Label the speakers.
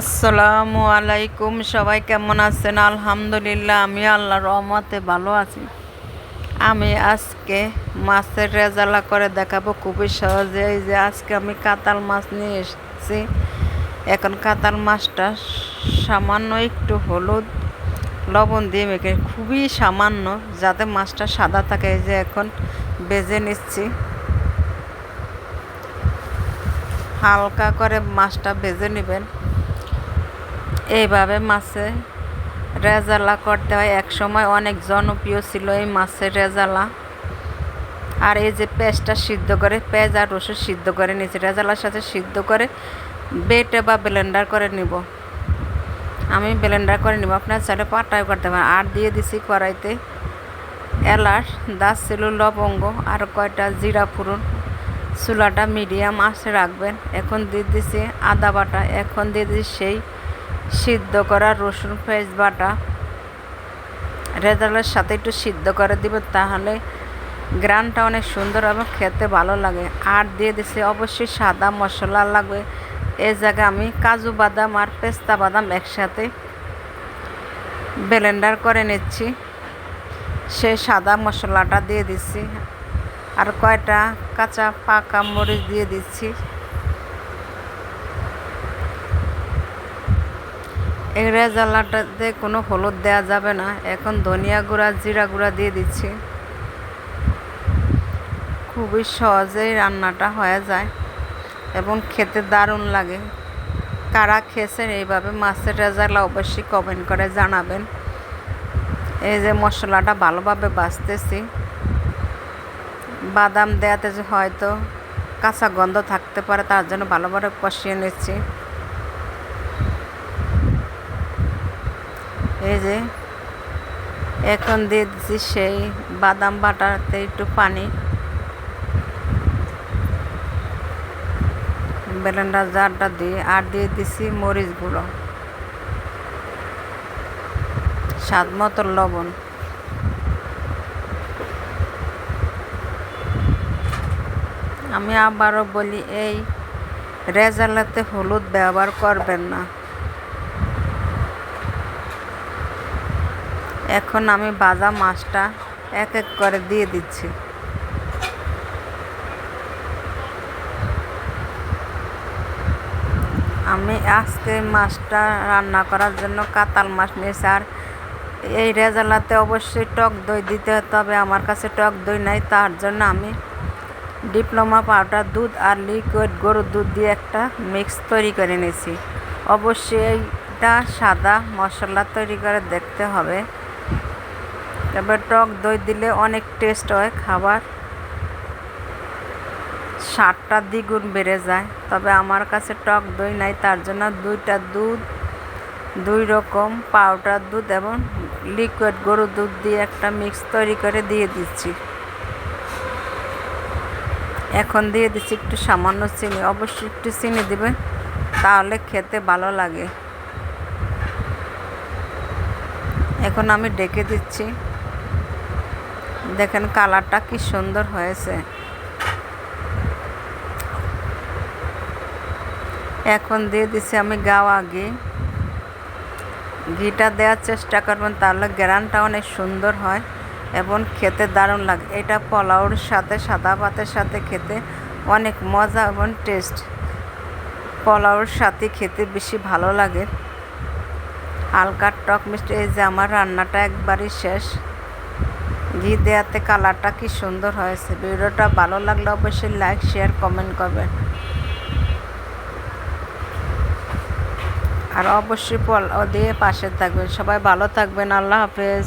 Speaker 1: আসসালামু আলাইকুম, সবাই কেমন আছেন? আলহামদুলিল্লাহ, আমি আল্লাহর রহমতে ভালো আছি। আমি আজকে মাছের রেজালা করে দেখাবো, খুবই সহজে। এই যে আজকে আমি কাতাল মাছ নিয়ে এসেছি। এখন কাতাল মাছটা সামান্য একটু হলুদ, লবণ দিয়ে মেখে, খুবই সামান্য, যাতে মাছটা সাদা থাকে। এই যে এখন বেজে নিচ্ছি। হালকা করে মাছটা বেজে নেবেন। এইভাবে মাছে রেজালা করতে হয়। এক সময় অনেক জনপ্রিয় ছিল এই মাছের রেজালা। আর এই যে পেঁয়াজটা সিদ্ধ করে, পেঁয়াজ আর রসুন সিদ্ধ করে নিয়েছি। রেজালার সাথে সিদ্ধ করে বেটে বা ব্লেন্ডার করে নিব। আমি ব্লেন্ডার করে নিব। আপনার চাইলে পাটাও করতে পারেন। আর দিয়ে দিছি কড়াইতে এলাচ, দারচিনি, লবঙ্গ আর কয়টা জিরা ফুরুন চুলাটা মিডিয়াম আঁচে রাখবেন। এখন দিয়ে দিছি আদা বাটা। এখন দিয়ে দিছি সেই সিদ্ধ করা রসুন পেঁয়াজ বাটা। রেজালের সাথে একটু সিদ্ধ করে দিবেন তাহলে গ্রানটা অনেক সুন্দর এবং খেতে ভালো লাগে। আর দিয়ে দিছি অবশ্যই সাদা মশলা লাগবে। এ জায়গায় আমি কাজু বাদাম আর পেস্তা বাদাম একসাথে ব্লেন্ডার করে নিচ্ছি। সেই সাদা মশলাটা দিয়ে দিচ্ছি। আর কয়টা কাঁচা পাকা মরিচ দিয়ে দিচ্ছি। এই রেজালাটাতে কোনো হলুদ দেওয়া যাবে না। এখন ধনিয়া গুঁড়া, জিরা গুঁড়া দিয়ে দিচ্ছি। খুবই সহজেই রান্নাটা হয়ে যায় এবং খেতে দারুণ লাগে। কারা খেয়েছেন এইভাবে মাছের রেজালা অবশ্যই কমেন্ট করে জানাবেন। এই যে মশলাটা ভালোভাবে বাছতেছি বাদাম দেওয়াতে যে হয়তো কাঁচা গন্ধ থাকতে পারে, তার জন্য ভালোভাবে কষিয়ে নিচ্ছি। এই যে, এখন দিয়ে দিচ্ছি সেই বাদাম বাটাতে একটু পানি। ব্লেন্ডার জারটা দিয়ে, আর দিয়ে দিছি মরিচ গুঁড়ো। স্বাদ মতো লবণ। আমি আবারও বলি, এই রেজালাতে হলুদ ব্যবহার করবেন না। এখন আমি ভাজা মাছটা এক এক করে দিয়ে দিচ্ছি। আমি আজকে মাছটা রান্না করার জন্য কাতাল মাছ নিয়েছি আর এই রেজালাতে অবশ্যই টক দই দিতে হবে আমার কাছে টক দই নাই, তার জন্য আমি ডিপ্লোমা পাউডার দুধ আর লিকুইড গরুর দুধ দিয়ে একটা মিক্স তৈরি করে নিয়েছি। অবশ্যই এইটা সাদা মশলা তৈরি করে দেখতে হবে। তবে টক দই দিলে অনেক টেস্ট হয়, খাবার স্বাদটা দ্বিগুণ বেড়ে যায়। তবে আমার কাছে টক দই নাই, তার জন্য দুইটা দুধ, দুই রকম পাউডার দুধ এবং লিকুইড গরুর দুধ দিয়ে একটা মিক্স তৈরি করে দিয়ে দিচ্ছি। এখন দিয়ে দিচ্ছি একটু সামান্য চিনি, অবশ্যই একটু চিনি দেবে, তাহলে খেতে ভালো লাগে। এখন আমি ডেকে দিচ্ছি। দেখেন কালারটা কি সুন্দর হয়েছে। এখন দিয়ে দিচ্ছি আমি গাওয়া ঘি। ঘিটা দেওয়ার চেষ্টা করবেন, তাহলে গ্রানটা অনেক সুন্দর হয় এবং খেতে দারুণ লাগে। এটা পোলাওর সাথে, সাদা ভাতের সাথে খেতে অনেক মজা এবং টেস্ট পোলাওর সাথে খেতে বেশি ভালো লাগে। হালকা টক মিষ্টি, এই যে আমার রান্নাটা একবারই শেষ। ঘি দেওয়াতে কালারটা কি সুন্দর হয়েছে। ভিডিওটা ভালো লাগলে অবশ্যই লাইক শেয়ার কমেন্ট করবেন। আর অবশ্যই দিয়ে পাশে থাকবেন। সবাই ভালো থাকবেন। আল্লাহ হাফেজ।